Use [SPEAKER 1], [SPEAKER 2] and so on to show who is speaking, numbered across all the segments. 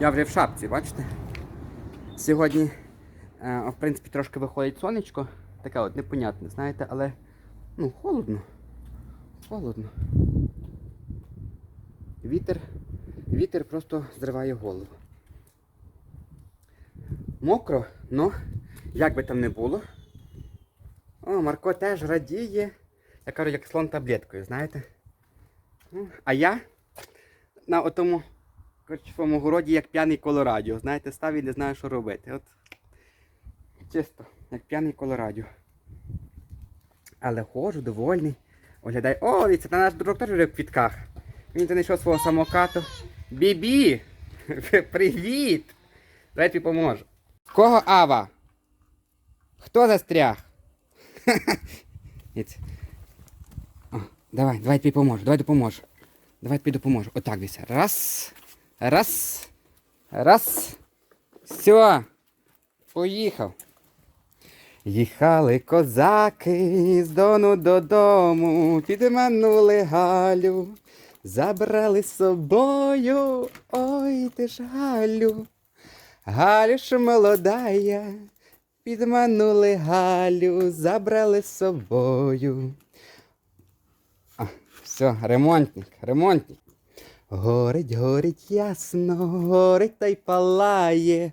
[SPEAKER 1] Я вже в шапці, бачите? Сьогодні, е, в принципі, трошки виходить сонечко. Таке от непонятне, знаєте, але ну, холодно. Холодно. Вітер, вітер просто зриває голову. Мокро, но як би там не було. О, Марко теж радіє. Я кажу, як слон таблеткою, знаєте. Ну, А я на отому корчовому городі, як п'яний колорадіо. Знаєте, став і не знаю, що робити. От чисто, як п'яний колорадіо. Але ходжу, довольний. Оглядай. О, та наш друг теж вже в квітках. Він знайшов свого самокату. Бібі! Привіт! Давай тобі поможу. Кого Ава? Хто застряг? О, давай, давай тобі поможу, давай допоможу. Давай тобі допоможу. Отак дивіться. Раз. Раз. Раз. Все. Поїхав. Їхали козаки з дону додому, підманули Галю, забрали з собою, ой ти ж Галю. Галю ж молодая, підманули Галю, забрали з собою. А, все, ремонтник, ремонтник. Горить, горить ясно, горить та й палає.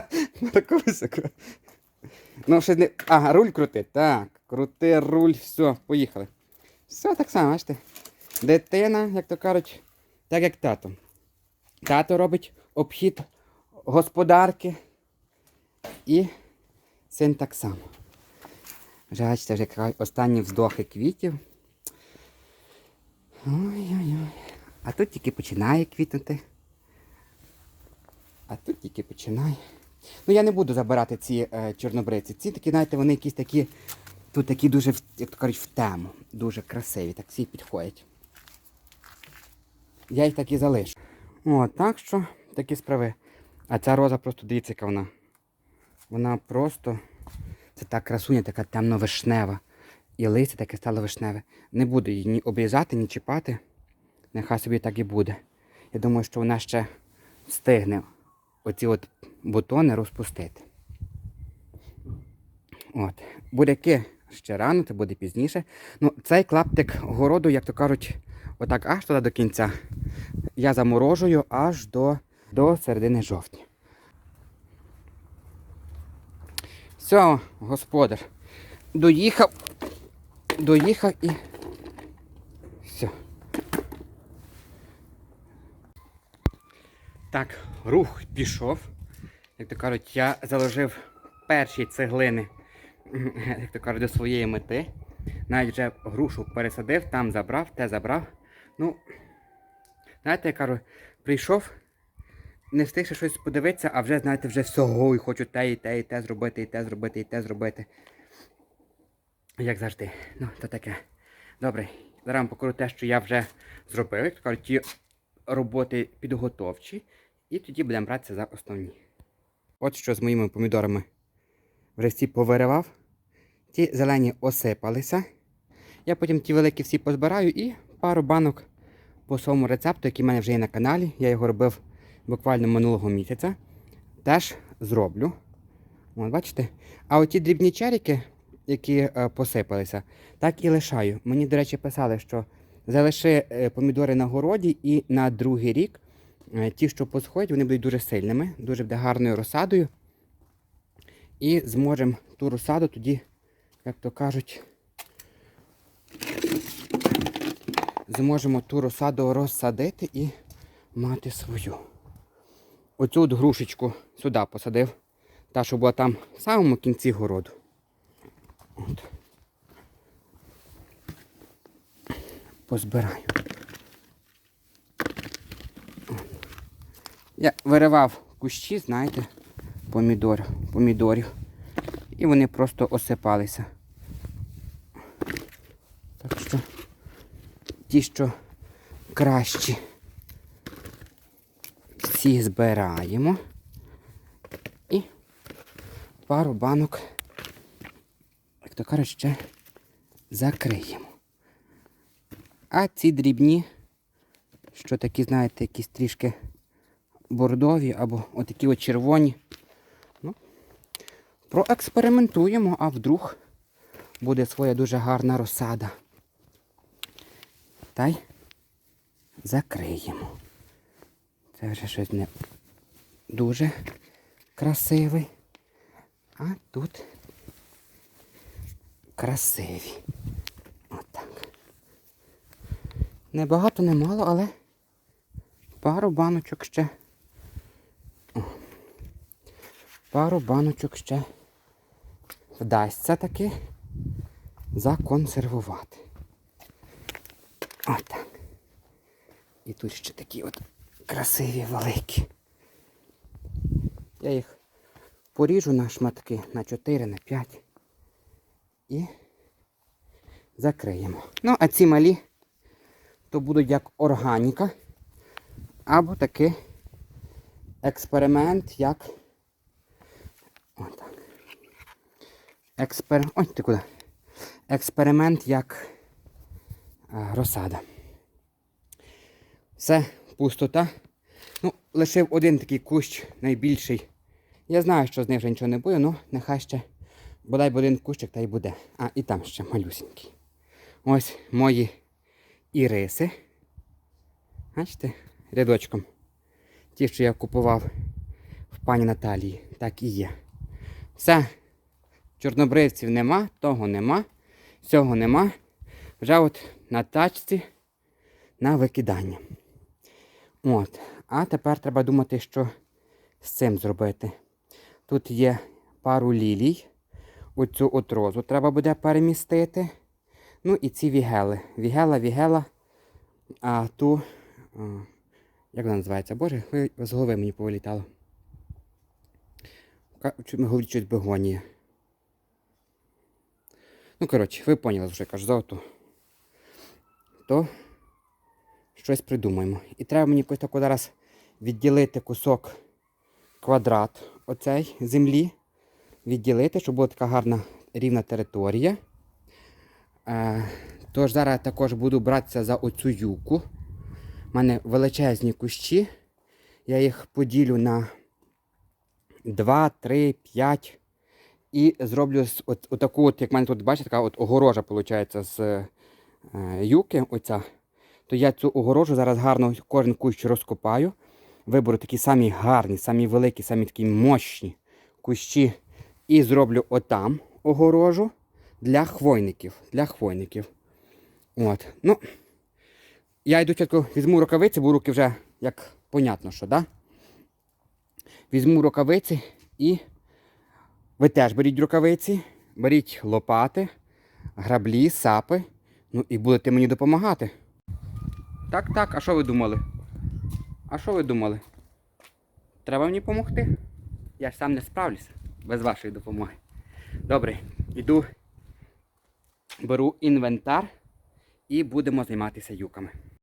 [SPEAKER 1] Марко високо. Ну, ще не. Ага, руль крути. Так, крути руль, все, поїхали. Все так само, бачите. Дитина, як то кажуть, так як тато. Тато робить обхід господарки. І син так само. Вже бачите, вже останні вздохи квітів. Ой-ой-ой. А тут тільки починає квітнути. А тут тільки починає. Ну я не буду забирати ці е, чорнобриці. Ці такі, знаєте, вони якісь такі, тут такі дуже, як то кажуть, в тему. Дуже красиві, так всі підходять. Я їх так і залишу. О, так що такі справи. А ця роза просто дивіться, яка вона. Вона просто. Це та красуня, така темно-вишнева. І листя таке стало вишневе. Не буду її ні обрізати, ні чіпати. Нехай собі так і буде. Я думаю, що вона ще встигне оці от бутони розпустити. От. Буряки ще рано, це буде пізніше. Ну, цей клаптик городу, як то кажуть, отак аж туди до кінця. Я заморожую аж до, до середини жовтня. Все, господар. Доїхав. Доїхав і. Все. Так, рух пішов. Як то кажуть, я заложив перші цеглини, як то кажуть, до своєї мети. Навіть вже грушу пересадив, там забрав, те забрав. Ну, знаєте, я кажу, прийшов, не встиг ще щось подивитися, а вже, знаєте, вже всього і хочу те, і те, і те зробити, і те зробити, і те зробити. Як завжди. Ну, то таке. Добре, зараз вам покажу те, що я вже зробив. Як то кажуть, ті роботи підготовчі. І тоді будемо братися за основні. От що з моїми помідорами вже всі повиривав. Ті зелені осипалися. Я потім ті великі всі позбираю і пару банок по своєму рецепту, який в мене вже є на каналі. Я його робив буквально минулого місяця. Теж зроблю. От, бачите? А оті дрібні черіки, які е, посипалися, так і лишаю. Мені, до речі, писали, що залиши е, помідори на городі і на другий рік ті, що посходять, вони будуть дуже сильними, дуже буде гарною розсадою. І зможемо ту розсаду тоді, як то кажуть, зможемо ту розсаду розсадити і мати свою. Оцю от грушечку сюди посадив. Та, що була там в самому кінці городу. От. Позбираю. Я виривав кущі, знаєте, помідор, помідорів. І вони просто осипалися. Так що ті, що кращі, всі збираємо. І пару банок, як то кажуть, ще закриємо. А ці дрібні, що такі, знаєте, якісь трішки бордові або отакі от червоні. Ну, проекспериментуємо, а вдруг буде своя дуже гарна розсада. Та й закриємо. Це вже щось не дуже красивий. А тут красиві. Отак. Небагато, не мало, але пару баночок ще. О. Пару баночок ще вдасться таки законсервувати. Отак. І тут ще такі от красиві великі. Я їх поріжу на шматки на 4, на 5 і закриємо. Ну, а ці малі то будуть як органіка, або такий експеримент, як. Отак. Експер... Ой, ти куди? Експеримент як а, розсада. Все, пустота. Ну, лишив один такий кущ найбільший. Я знаю, що з них вже нічого не буде, ну нехай ще бодай б один кущик та й буде. А, і там ще малюсенький. Ось мої іриси. Бачите, рядочком. Ті, що я купував в пані Наталії, так і є. Все. Чорнобривців нема, того нема, цього нема. Вже от на тачці на викидання. От. А тепер треба думати, що з цим зробити. Тут є пару лілій. Оцю от розу треба буде перемістити. Ну і ці вігели. Вігела, вігела. А ту. як вона називається? Боже, з голови мені повилітало. Ка- Ми говорить щось бегонія. Ну, коротше, ви поняли, що я кажу за оту. То щось придумаємо. І треба мені якось тако зараз відділити кусок квадрат оцей землі. Відділити, щоб була така гарна рівна територія. Е, тож зараз також буду братися за оцю юку. У мене величезні кущі. Я їх поділю на 2, 3, 5. І зроблю з- от, отаку, от, як в мене тут, бачите, така от огорожа, виходить, з е, юки. Оця. То я цю огорожу зараз гарно кожен кущ розкопаю. Виберу такі самі гарні, самі великі, самі такі мощні кущі. І зроблю отам огорожу для хвойників. Для хвойників. От. Ну, я йду чітко візьму рукавиці, бо руки вже як понятно, що, да? Візьму рукавиці і ви теж беріть рукавиці, беріть лопати, граблі, сапи. Ну і будете мені допомагати. Так, так, а що ви думали? А що ви думали? Треба мені допомогти? Я ж сам не справлюся без вашої допомоги. Добре, йду, беру інвентар і будемо займатися юками.